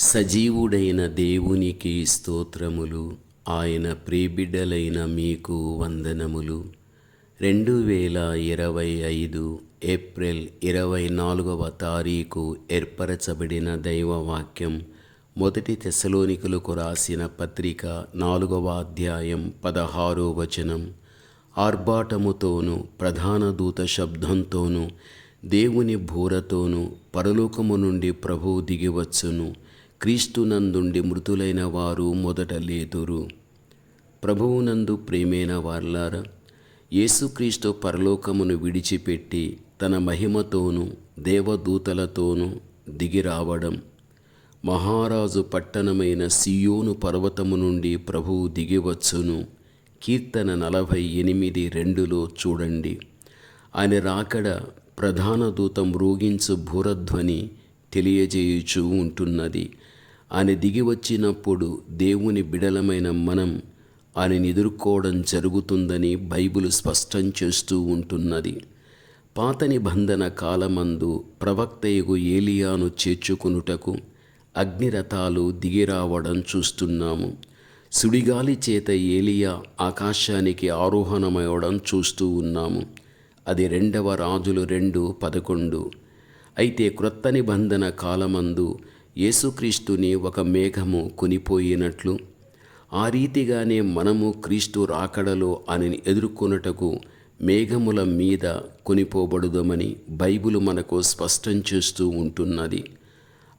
సజీవుడైన దేవునికి స్తోత్రములు ఆయన ప్రీబిడ్డలైన మీకు వందనములు. రెండు వేల ఇరవై ఐదు ఏప్రిల్ ఇరవై నాలుగవ తారీఖు ఏర్పరచబడిన దైవవాక్యం మొదటి తెసలోనికులకు రాసిన పత్రిక నాలుగవ అధ్యాయం పదహారో వచనం. ఆర్భాటముతోనూ ప్రధాన దూత శబ్దంతోనూ దేవుని భూరతోనూ పరలోకము నుండి ప్రభువు దిగివచ్చును. క్రీస్తునందుండి మృతులైన వారు మొదట లేదురు ప్రభువునందు ప్రేమైన వార్లారా యేసుక్రీస్తు పరలోకమును విడిచిపెట్టి తన మహిమతోనూ దేవదూతలతోనూ దిగిరావడం మహారాజు పట్టణమైన సియోను పర్వతము నుండి ప్రభువు దిగివచ్చును కీర్తన నలభై ఎనిమిది రెండులో చూడండి. ఆయన రాకడ ప్రధాన దూత రోగించు భూరధ్వని తెలియజేయుచూ ఉంటున్నది. ఆయన దిగి వచ్చినప్పుడు దేవుని బిడలమైన మనం ఆయన ఎదుర్కోవడం జరుగుతుందని బైబిల్ స్పష్టం చేస్తూ ఉంటున్నది. పాత నిబంధన కాలమందు ప్రవక్తయగు ఏలియాను చేర్చుకునుటకు అగ్నిరథాలు దిగిరావడం చూస్తున్నాము. సుడిగాలి చేత ఏలియా ఆకాశానికి ఆరోహణమవడం చూస్తూ ఉన్నాము. అది రెండవ రాజులు రెండు పదకొండు. అయితే క్రొత్త నిబంధన కాలమందు యేసుక్రీస్తుని ఒక మేఘము కొనిపోయినట్లు ఆ రీతిగానే మనము క్రీస్తు రాకడలో ఆయనని ఎదుర్కొనుటకు మేఘముల మీద కొనిపోబడుదమని బైబిల్ మనకు స్పష్టం చేస్తూ ఉంటున్నది.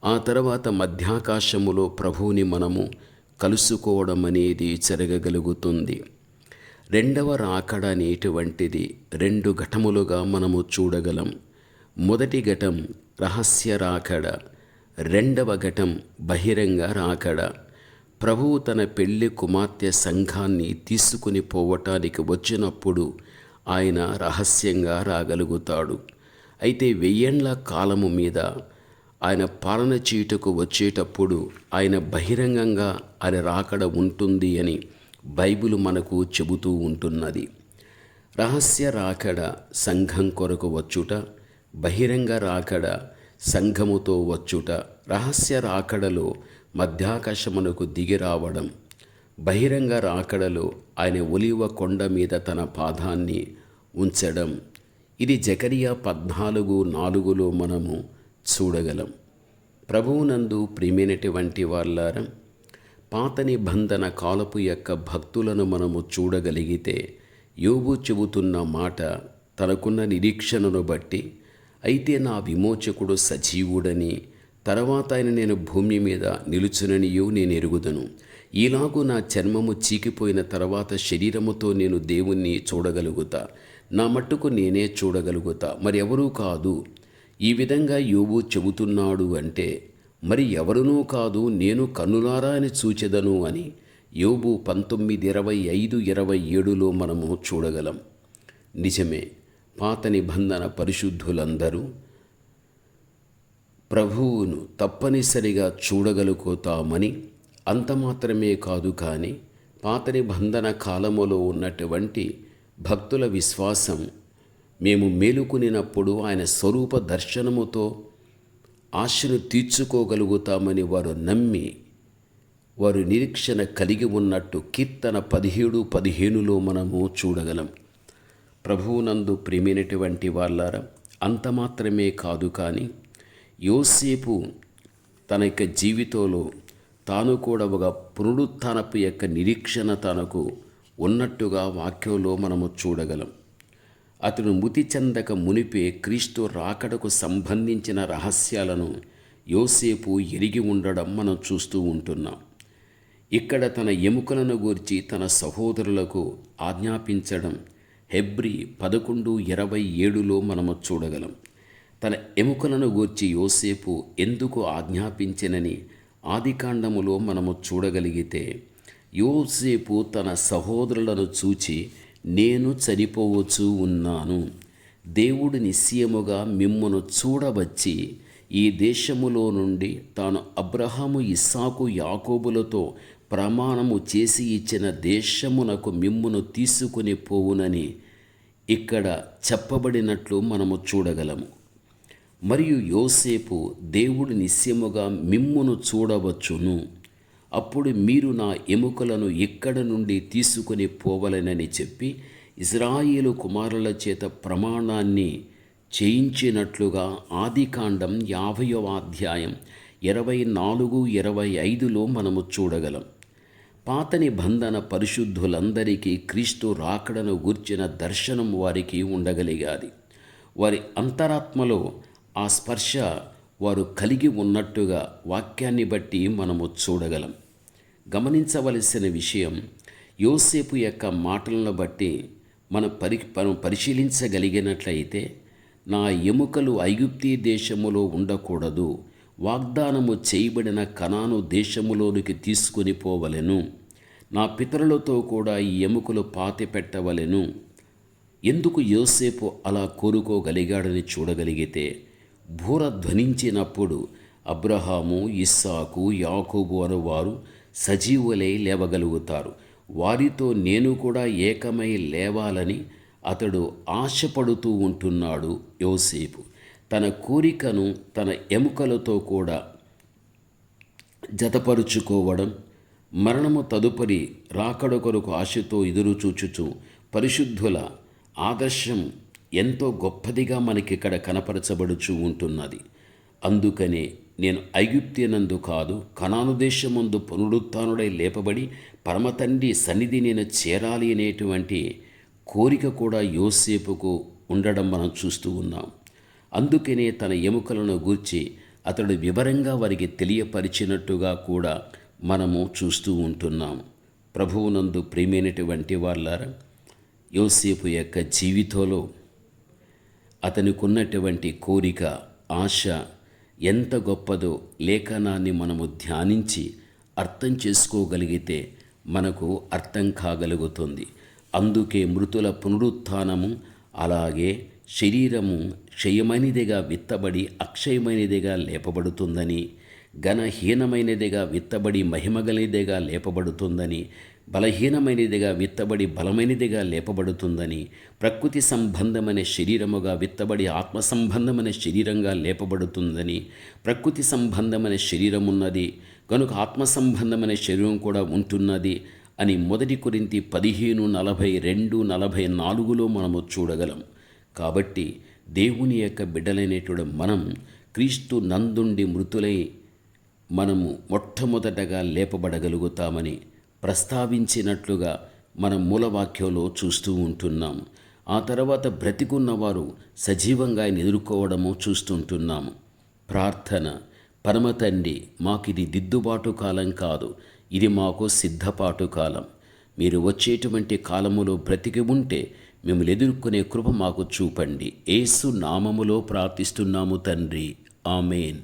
ఆ తర్వాత మధ్యాకాశములో ప్రభువుని మనము కలుసుకోవడం అనేది జరగగలుగుతుంది. రెండవ రాకడ అనేటువంటిది రెండు ఘటములుగా మనము చూడగలం. మొదటి ఘటం రహస్య రాకడ. రెండవ ఘటం బహిరంగ రాకడ. ప్రభువు తన పెళ్ళి కుమార్తె సంఘాన్ని తీసుకుని పోవటానికి వచ్చినప్పుడు ఆయన రహస్యంగా రాగలుగుతాడు. అయితే వెయ్యేండ్ల కాలము మీద ఆయన పాలన చేయుటకు వచ్చేటప్పుడు ఆయన బహిరంగంగా ఆయన రాకడ ఉంటుంది అని బైబిల్ మనకు చెబుతూ ఉంటున్నది. రహస్య రాకడ సంఘం కొరకు వచ్చుట బహిరంగ రాకడ సంఘముతో వచ్చుట రహస్య రాకడలో మధ్యాకాశమునకు దిగి రావడం బహిరంగ రాకడలో ఆయన ఒలివ కొండ మీద తన పాదాన్ని ఉంచడం ఇది జకరియా పద్నాలుగు నాలుగులో మనము చూడగలం. ప్రభువునందు ప్రియమైనటువంటి వాళ్ళారం పాత నిబంధన కాలపు యొక్క భక్తులను మనము చూడగలిగితే యోబు చెబుతున్న మాట తనకున్న నిరీక్షణను బట్టి అయితే నా విమోచకుడు సజీవుడని తర్వాత ఆయన నేను భూమి మీద నిలుచుననియో నేను ఎరుగుదను. ఇలాగూ నా చర్మము చీకిపోయిన తర్వాత శరీరముతో నేను దేవుణ్ణి చూడగలుగుతా. నా మట్టుకు నేనే చూడగలుగుతా. మరి ఎవరూ కాదు. ఈ విధంగా యోబు చెబుతున్నాడు అంటే మరి ఎవరునూ కాదు నేను కన్నులారా అని చూచెదను అని యోబు పంతొమ్మిది ఇరవై ఐదు ఇరవై ఏడులో మనము చూడగలం. నిజమే పాత నిబంధన పరిశుద్ధులందరూ ప్రభువును తప్పనిసరిగా చూడగలుగుతామని అంత మాత్రమే కాదు కానీ పాత నిబంధన కాలములో ఉన్నటువంటి భక్తుల విశ్వాసం మేము మేలుకునినప్పుడు ఆయన స్వరూప దర్శనముతో ఆశను తీర్చుకోగలుగుతామని వారు నమ్మి వారు నిరీక్షణ కలిగి ఉన్నట్టు కీర్తన పదిహేడు పదిహేనులో మనము చూడగలం. ప్రభువునందు ప్రేమైనటువంటి వాళ్ళారా? అంత మాత్రమే కాదు కానీ యోసేపు తన యొక్క జీవితంలో తాను కూడా ఒక పునరుత్నపు యొక్క నిరీక్షణ తనకు ఉన్నట్టుగా వాక్యంలో మనము చూడగలం. అతను మృతి చెందక మునిపే క్రీస్తు రాకడకు సంబంధించిన రహస్యాలను యోసేపు ఎరిగి ఉండడం మనం చూస్తూ ఉంటున్నాం. ఇక్కడ తన ఎముకలను గూర్చి తన సహోదరులకు ఆజ్ఞాపించడం హెబ్రి పదకొండు ఇరవై ఏడులో మనము చూడగలం. తన ఎముకలను గూర్చి యోసేపు ఎందుకు ఆజ్ఞాపించినని ఆదికాండములో మనము చూడగలిగితే యోసేపు తన సహోదరులను చూచి నేను చనిపోవచ్చు ఉన్నాను. దేవుడు నిశ్చయముగా మిమ్మను చూడవచ్చి ఈ దేశములో నుండి తాను అబ్రహాము ఇస్సాకు యాకోబులతో ప్రమాణము చేసి ఇచ్చిన దేశమునకు మిమ్మును తీసుకుని పోవునని ఇక్కడ చెప్పబడినట్లు మనము చూడగలము. మరియు యోసేపు దేవుడు నిశ్చయముగా మిమ్మును చూడవచ్చును. అప్పుడు మీరు నా ఎముకలను ఇక్కడ నుండి తీసుకొని పోవలనని చెప్పి ఇజ్రాయేలు కుమారుల చేత ప్రమాణాన్ని చేయించినట్లుగా ఆదికాండం యాభైవ అధ్యాయం ఇరవై నాలుగు ఇరవై ఐదులో మనము చూడగలం. పాత నిబంధన పరిశుద్ధులందరికీ క్రీస్తు రాకడను గూర్చిన దర్శనం వారికి ఉండగలిగాది. వారి అంతరాత్మలో ఆ స్పర్శ వారు కలిగి ఉన్నట్టుగా వాక్యాన్ని బట్టి మనము చూడగలం. గమనించవలసిన విషయం యోసేపు యొక్క మాటలను బట్టి మన పరి మనం పరిశీలించగలిగినట్లయితే నా ఎముకలు ఐగుప్తీ దేశములో ఉండకూడదు వాగ్దానము చేయబడిన కణాను దేశములోనికి తీసుకుని పోవలెను. నా పితరులతో కూడా ఈ ఎముకలు పాతి పెట్టవలెను ఎందుకు యోసేపు అలా కోరుకోగలిగాడని చూడగలిగితే? బూర ధ్వనించినప్పుడు అబ్రహాము ఇస్సాకు యాకోబు అనువారు సజీవులై లేవగలుగుతారు. వారితో నేను కూడా ఏకమై లేవాలని అతడు ఆశపడుతూ ఉంటున్నాడు యోసేపు. తన కోరికను తన ఎముకలతో కూడా జతపరుచుకోవడం మరణము తదుపరి రాకడ కొరకు ఆశతో ఎదురుచూచుచు పరిశుద్ధుల ఆదర్శం ఎంతో గొప్పదిగా మనకిక్కడ కనపరచబడుచు ఉంటున్నది. అందుకనే నేను ఐగుప్తినందు కాదు కనాను దేశమందు పునరుత్నుడై లేపబడి పరమతండ్రి సన్నిధి నేను చేరాలి అనేటువంటి కోరిక కూడా యోసేపుకు ఉండడం మనం చూస్తూ ఉన్నాం. అందుకనే తన ఎముకలను గూర్చి అతడు వివరంగా వారికి తెలియపరిచినట్టుగా కూడా మనము చూస్తూ ఉంటున్నాం. ప్రభువునందు ప్రేమైనటువంటి వాళ్ళారా యోసేపు యొక్క జీవితంలో అతనికున్నటువంటి కోరిక ఆశ ఎంత గొప్పదో లేఖనాన్ని మనము ధ్యానించి అర్థం చేసుకోగలిగితే మనకు అర్థం కాగలుగుతుంది. అందుకే మృతుల పునరుత్థానము అలాగే శరీరము క్షయమైనదిగా విత్తబడి అక్షయమైనదిగా లేపబడుతుందని ఘనహీనమైనదిగా విత్తబడి మహిమగలిదిగా లేపబడుతుందని బలహీనమైనదిగా విత్తబడి బలమైనదిగా లేపబడుతుందని ప్రకృతి సంబంధమైన శరీరముగా విత్తబడి ఆత్మ సంబంధమైన శరీరంగా లేపబడుతుందని ప్రకృతి సంబంధమైన శరీరం ఉన్నది కనుక ఆత్మ సంబంధమైన శరీరం కూడా ఉంటున్నది అని మొదటి కొరింతి పదిహేను నలభై రెండు నలభై నాలుగులో మనము చూడగలం. కాబట్టి దేవుని యొక్క బిడ్డలైనటువంటి మనం క్రీస్తు నందుండి మృతులై మనము మొట్టమొదటగా లేపబడగలుగుతామని ప్రస్తావించినట్లుగా మనం మూలవాక్యంలో చూస్తూ ఉంటున్నాం. ఆ తర్వాత బ్రతికున్నవారు సజీవంగా ఆయన ఎదుర్కోవడము చూస్తుంటున్నాము ప్రార్థన. పరమతండ్రి మాకిది దిద్దుబాటు కాలం కాదు. ఇది మాకు సిద్ధపాటు కాలం. మీరు వచ్చేటువంటి కాలములో బ్రతికి ఉంటే మిమ్మల్ని ఎదుర్కొనే కృప మాకు చూపండి. ఏసు నామములో ప్రార్థిస్తున్నాము తండ్రి. ఆమెన్.